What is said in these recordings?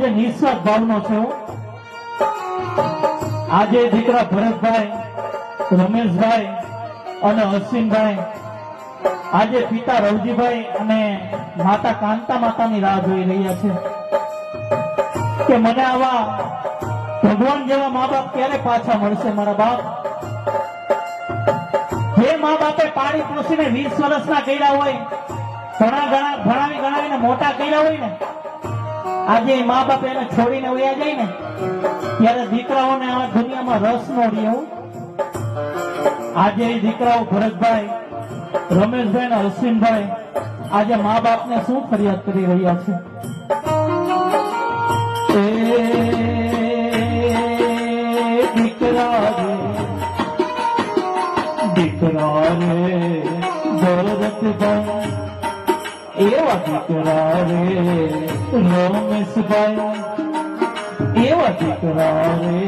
જે નિસ્વાર્થ ભાવનો છે. આજે દીકરા ભરતભાઈ, રમેશભાઈ અને અશ્વિનભાઈ, આજે પિતા રવજીભાઈ અને માતા કાંતા માતાની રાહ જોઈ રહ્યા છે. કે મને આવા ભગવાન જેવા મા બાપ ક્યારે પાછા મળશે મારા બાપ? જે મા બાપે પાણી પોષીને વીસ વર્ષના કર્યા હોય ભણાવી ગણાવીને મોટા કર્યા હોય ને આજે મા બાપ એને છોડીને વયા જાય ને, ત્યારે દીકરાઓને આ દુનિયામાં રસ નો રહ્યો આજે દીકરાઓ ભરતભાઈ, રમેશભાઈ ને હસીનભાઈ આજે મા બાપને શું ફરિયાદ કરી રહ્યા છે? દીકરા રે દીકરા એવા દીકરા રે રમેશભાઈ એવા દીકરા રે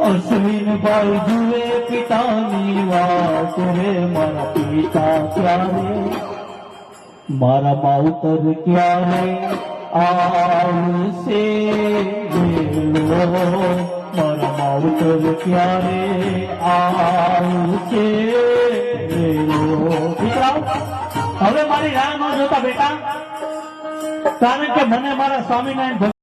અશ્વિનભાઈ જુએ પિતાની વાત રે મારા પિતા ક્યારે મારા માવતર ક્યારે આવશે મારા માવતર ક્યારે આવશે વેલો દીકરાઓ હવે મારી રાહ ન જોતા બેટા. કારણ કે મને મારા સ્વામિનારાયણ